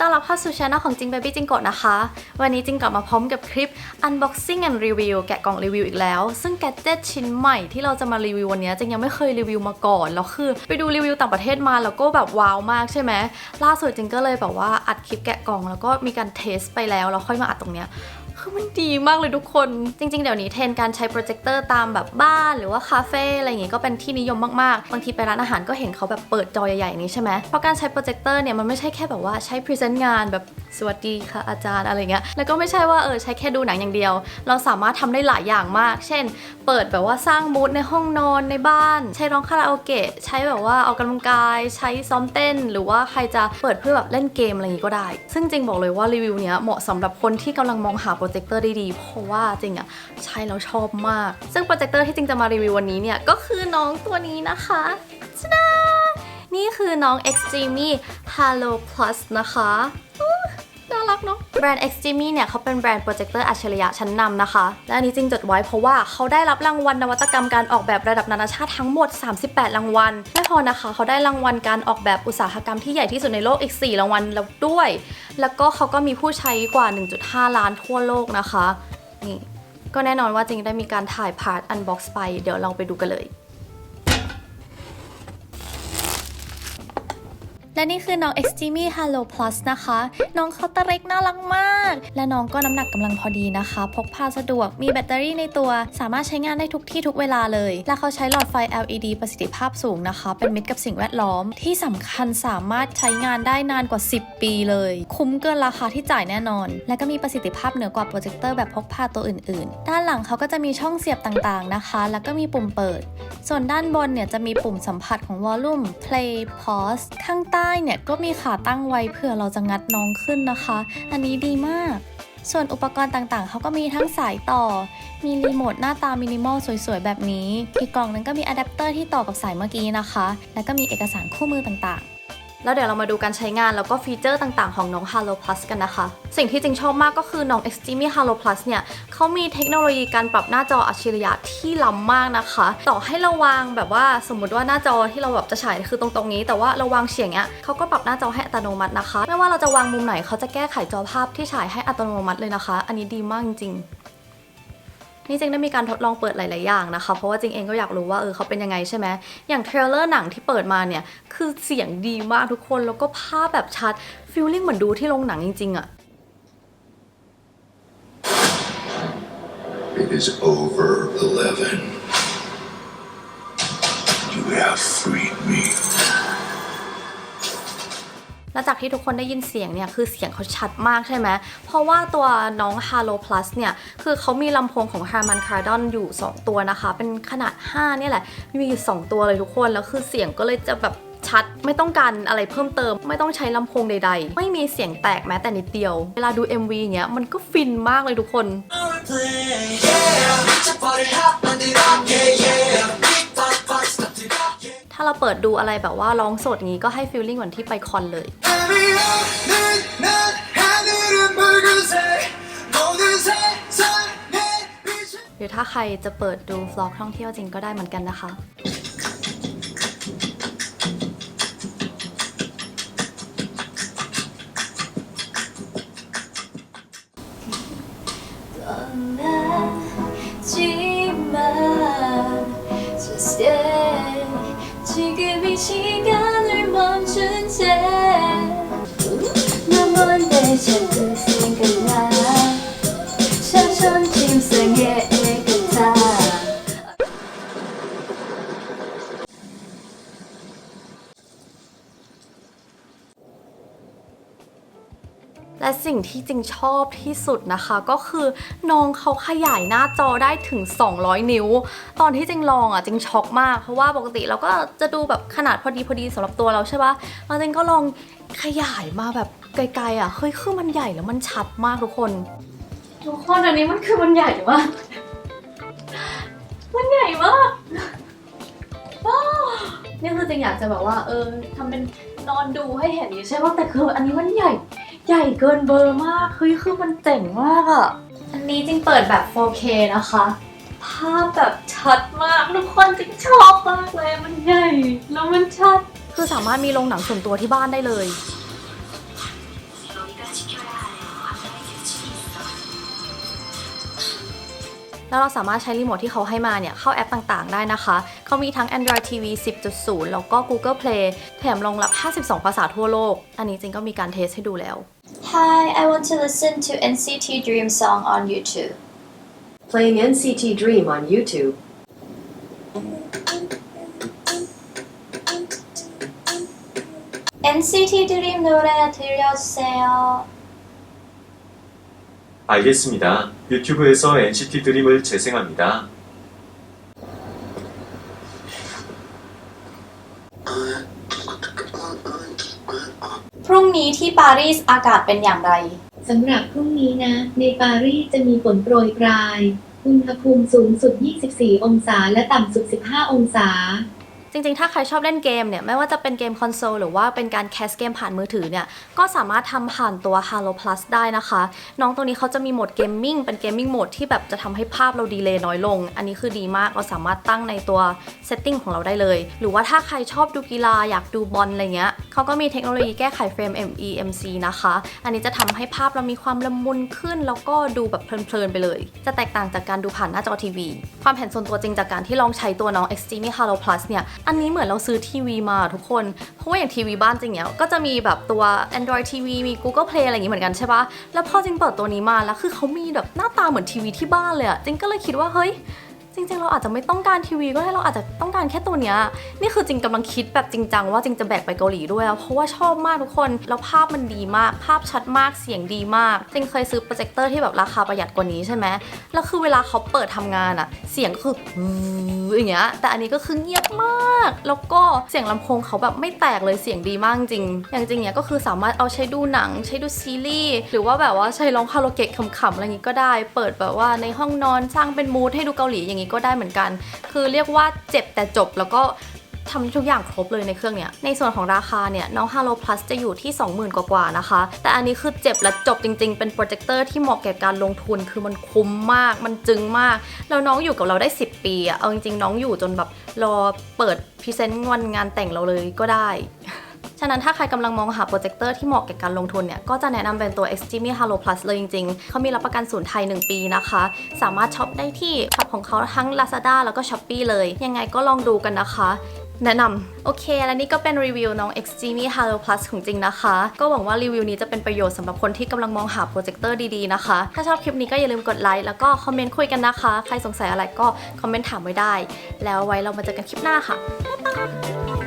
ต้อนรับเข้าสู่ช anel ของจิงเบบี้จิงโกะนะคะ วันนี้จิงกลับมาพร้อมกับคลิป unboxing and review แกะกล่องรีวิวอีกแล้ว ซึ่งแกเจ็ตชิ้นใหม่ที่เราจะมารีวิววันนี้จิงยังไม่เคยรีวิวมาก่อนแล้วคือไปดูรีวิวต่างประเทศมาแล้วก็แบบว้าวมากใช่ไหมล่าสุดจิงก็เลยแบบว่าอัดคลิปแกะกล่องแล้วก็มีการเทสไปแล้วแล้วค่อยมาอัดตรงเนี้ย คือมันดีมากเลยทุกคน จริง ๆ เดี๋ยวนี้เทรนการใช้โปรเจคเตอร์ตามแบบบ้านหรือว่าคาเฟ่อะไรอย่างงี้ก็เป็นที่นิยมมากๆ บางทีไปร้านอาหารก็เห็นเขาแบบเปิดจอใหญ่ๆอย่างนี้ใช่ไหมเพราะการใช้โปรเจคเตอร์เนี่ยมันไม่ใช่แค่แบบว่าใช้พรีเซนต์งานแบบสวัสดีค่ะอาจารย์อะไรเงี้ย แล้วก็ไม่ใช่ว่าเออใช้แค่ดูหนังอย่างเดียว เราสามารถทำได้หลายอย่างมาก เช่น เปิดแบบว่าสร้างมูดในห้องนอนในบ้าน ใช้ร้องคาราโอเกะ ใช้แบบว่าออกกำลังกาย ใช้ซ้อมเต้น หรือว่าใครจะเปิดเพื่อแบบเล่นเกมอะไรอย่างงี้ก็ได้ ซึ่งจริงบอกเลยว่ารีวิวเนี้ยเหมาะสำหรับคนที่กำลังมองหาโปรเจจคเตอร์ได้ดีเพราะว่าจริงอะใช้แล้วชอบมาก ซึ่งโปรเจคเตอร์ที่จริงจะมารีวิววันนี้เนี่ย ก็คือน้องตัวนี้นะคะชดานี่คือน้อง Extreme Halo Plus นะคะน่ารักเนาะ แบรนด์ Extreme เนี่ยเขาเป็นแบรนด์โปรเจคเตอร์อัจฉริยะชั้นนำนะคะ และอันนี้จริงจดไว้เพราะว่าเขาได้รับรางวัลนวัตกรรมการออกแบบระดับนานาชาติทั้งหมด 38 รางวัลไม่พอนะคะเขาได้รางวัลการออกแบบอุตสาหกรรมที่ใหญ่ที่สุดในโลกอีก 4 รางวัลแล้วด้วย แล้วก็เขาก็มีผู้ใช้กว่า 1.5 ล้านทั่วโลกนะคะนี่ก็แน่นอนว่าจริงได้มีการถ่ายพาร์ทอันบ็อกซ์ไป เดี๋ยวเราไปดูกันเลย และนี่คือน้อง Extreme Halo Plus นะคะ น้องเขาตะเล็กน่ารักมาก และน้องก็น้ำหนักกำลังพอดีนะคะ พกพาสะดวก มีแบตเตอรี่ในตัว สามารถใช้งานได้ทุกที่ทุกเวลาเลย และเขาใช้หลอดไฟ LED ประสิทธิภาพสูงนะคะ เป็นมิตรกับสิ่งแวดล้อม ที่สำคัญสามารถใช้งานได้นานกว่า 10 ปีเลย คุ้มเกินราคาที่จ่ายแน่นอน และก็มีประสิทธิภาพเหนือกว่าโปรเจคเตอร์แบบพกพาตัวอื่น ๆ ด้านหลังเขาก็จะมีช่องเสียบต่าง ๆ นะคะ แล้วก็มีปุ่มเปิด ส่วนด้านบนเนี่ยจะมีปุ่มสัมผัสของวอลลุ่ม play pause ข้างใต้เนี่ยก็มีขาตั้งไว้เผื่อเราจะงัดน้องขึ้นนะคะ อันนี้ดีมาก ส่วนอุปกรณ์ต่างๆ เขาก็มีทั้งสายต่อ มีรีโมทหน้าตามินิมอลสวยๆ แบบนี้ อีกกล่องนึงก็มีอะแดปเตอร์ที่ต่อกับสายเมื่อกี้นะคะ แล้วก็มีเอกสารคู่มือต่างๆ แล้วเดี๋ยวเรามาดูการใช้งานแล้วก็ฟีเจอร์ต่างๆ ของน้อง Halo Plus กันนะคะ สิ่งที่จริงชอบมากก็คือน้อง Extreme Halo Plus เนี่ยเขามีเทคโนโลยีการปรับหน้าจออัจฉริยะที่ล้ำมากนะคะ ต่อให้เราวางแบบว่าสมมติว่าหน้าจอที่เราแบบจะฉายคือตรงๆนี้ แต่ว่าเราวางเฉียงเนี้ยเขาก็ปรับหน้าจอให้อัตโนมัตินะคะ ไม่ว่าเราจะวางมุมไหนเขาจะแก้ไขจอภาพที่ฉายให้อัตโนมัติเลยนะคะ อันนี้ดีมากจริง นี่จริงได้มีการทดลองเปิดหลาย ๆ อย่างนะคะ เพราะว่าจริงเองก็อยากรู้ว่าเออเขาเป็นยังไงใช่ไหมอย่างเทรลเลอร์หนังที่เปิดมาเนี่ย คือเสียงดีมากทุกคนแล้วก็ภาพแบบชัดฟีลลิ่งเหมือนดูที่โรงหนังจริง ๆอะ It is over 11. You have freed me. แล้วจากที่ทุกคนได้ยินเสียงเนี่ยคือเสียงเขาชัดมากใช่ไหมเพราะว่าตัวน้อง Halo Plus เนี่ยคือเขามีลำโพงของ Harman Kardon อยู่ 2 ตัวนะคะ เป็นขนาด 5 เนี่ยแหละ มีอยู่ 2 ตัวเลยทุกคน แล้วคือเสียงก็เลยจะแบบชัดไม่ต้องการอะไรเพิ่มเติม ไม่ต้องใช้ลำโพงใดๆ ไม่มีเสียงแตกแม้แต่นิดเดียว เวลาดู MV อย่างเงี้ยมันก็ฟินมากเลยทุกคน ถ้าเราเปิดดูอะไรแบบว่าร้องสดงี้ก็ให้ฟีลลิ่งเหมือนที่ไปคอนเลยหรือถ้าใครจะเปิดดูฟลอกท่องเที่ยวจริงก็ได้เหมือนกันนะคะ และสิ่งที่จริงชอบที่สุดนะคะ ก็คือน้องเขาขยายหน้าจอได้ถึง 200 นิ้ว ตอนที่จริงลองอะจริงช็อกมาก เพราะว่าปกติเราก็จะดูแบบขนาดพอดีพอดีสำหรับตัวเราใช่ปะแล้วจริงก็ลองขยายมาแบบไกลๆอะเฮ้ยคือมันใหญ่แล้วมันชัดมากทุกคน ทุกคนอันนี้มันคือมันใหญ่มาก มันใหญ่มากนี่คือจริงอยากจะแบบว่า เออทำเป็นนอนดูให้เห็นอยู่ใช่ปะแต่คืออันนี้มันใหญ่ ใหญ่เกินเบอร์มาก เฮ้ยคือมันเจ๋งมากอะ่ะอันนี้จริงเปิดแบบ 4K นะคะ ภาพแบบชัดมาก ทุกคนจริงชอบมากเลย มันใหญ่ แล้วมันชัด คือสามารถมีโรงหนังส่วนตัวที่บ้านได้เลย แล้วเราสามารถใช้รีโมทที่เขาให้มาเนี่ย เข้าแอปต่างๆ ได้นะคะ เขามีทั้ง Android TV 10.0 แล้วก็ Google Play แถมรองรับ 52 ภาษาทั่วโลก อันนี้จริงก็มีการเทสให้ดูแล้ว Hi I want to listen to NCT Dream song on YouTube Playing NCT Dream on YouTube. NCT Dream 노래 들려주세요 알겠습니다. 유튜브에서 NCT 드림을 재생합니다. พรุ่งนี้ที่ปารีสอากาศเป็นอย่างไร สำหรับพรุ่งนี้นะ ในปารีสจะมีฝนโปรยปลาย อุณหภูมิสูงสุด 24 องศาและต่ำสุด 15 องศา จริงๆ ถ้าใครชอบเล่นเกมเนี่ยไม่ว่าจะเป็นเกมคอนโซลหรือว่าเป็นการแคสเกมผ่านมือถือเนี่ยก็สามารถทำผ่านตัว Halo Plus ได้นะคะ น้องตัวนี้เขาจะมีโหมดเกมมิ่งเป็นเกมมิ่งโหมดที่แบบจะทำให้ภาพเราดีเลย์น้อยลง อันนี้คือดีมากเราสามารถตั้งในตัวเซตติ้งของเราได้เลย หรือว่าถ้าใครชอบดูกีฬาอยากดูบอลอะไรเงี้ยเขาก็มีเทคโนโลยีแก้ไขเฟรม MEMC นะคะ อันนี้จะทำให้ภาพเรามีความละมุนขึ้น แล้วก็ดูแบบเพลินๆไปเลย จะแตกต่างจากการดูผ่านหน้าจอทีวี ความเห็นส่วนตัวจริงจากการที่ลองใช้ตัวน้อง Xgenie Halo Plus เนี่ยอันนี้เหมือนเราซื้อทีวีมาทุกคน เพราะว่าอย่างทีวีบ้านจริงเนี่ยก็จะมีแบบตัว Android TV มี Google Play อะไรอย่างงี้เหมือนกันใช่ปะแล้วพอจริงเปิดตัวนี้มาแล้วคือเขามีแบบหน้าตาเหมือนทีวีที่บ้านเลยอะจริงก็เลยคิดว่าเฮ้ย จริงๆ เราอาจจะไม่ต้องการทีวีก็ได้เราอาจจะต้องการแค่ตัวเนี้ยนี่คือจริงกำลังคิดแบบจริงจังว่าจริงจะแบกไปเกาหลีด้วยอะเพราะว่าชอบมากทุกคน แล้วภาพมันดีมาก ภาพชัดมากเสียงดีมาก จริงเคยซื้อโปรเจคเตอร์ที่แบบราคาประหยัดกว่านี้ใช่ไหมแล้วคือเวลาเขาเปิดทำงานอะเสียงก็คืออย่างเงี้ยแต่อันนี้ก็คือเงียบมาก แล้วก็เสียงลำโพงเขาแบบไม่แตกเลยเสียงดีมากจริง อย่างจริงเนี้ยก็คือสามารถเอาใช้ดูหนัง ใช้ดูซีรีส์หรือว่าแบบว่าใช้ร้องคาราโอเกะขำๆอะไรอย่างงี้ก็ได้ เปิดแบบว่าในห้องนอนสร้างเป็นมูดให้ดูเกาหลีอย่างงี้ก็ได้เหมือนกัน คือเรียกว่าเจ็บแต่จบแล้วก็ทำทุกอย่างครบเลยในเครื่องเนี้ย ในส่วนของราคาเนี่ยน้อง Halo Plus จะอยู่ที่ 20,000 กว่าๆนะคะ แต่อันนี้คือเจ็บและจบจริงๆ เป็นโปรเจคเตอร์ที่เหมาะแก่การลงทุน คือมันคุ้มมาก มันจึงมาก แล้วน้องอยู่กับเราได้ 10 ปีอะเอาจริงๆ น้องอยู่จนแบบรอเปิดพรีเซนต์วันงานแต่งเราเลยก็ได้ ฉะนั้นถ้าใครกำลังมองหาโปรเจคเตอร์ที่เหมาะแก่การลงทุนเนี่ยก็จะแนะนำเป็นตัว Xgenie Halo Plus เลยจริงๆ เขามีรับประกันศูนย์ไทย 1 ปีนะคะ สามารถช็อปได้ที่ช็อปของเขาทั้ง Lazada แล้วก็ Shopee เลย ยังไงก็ลองดูกันนะคะแนะนำโอเค และนี่ก็เป็นรีวิวน้อง x g e m i Halo Plus ของจริงนะคะ ก็หวังว่ารีวิวนี้จะเป็นประโยชน์สำหรับคนที่กำลังมองหาโปรเจคเตอร์ดีๆนะคะ ถ้าชอบคลิปนี้ก็อย่าลืมกดไลค์แล้วก็คอมเมนต์คุยกันนะคะ ใครสงสัยอะไรก็คอมเมนต์ถามไว้ได้ แล้วไว้เรามาเจอกันคลิปหน้าค่ะบ๊ายบาย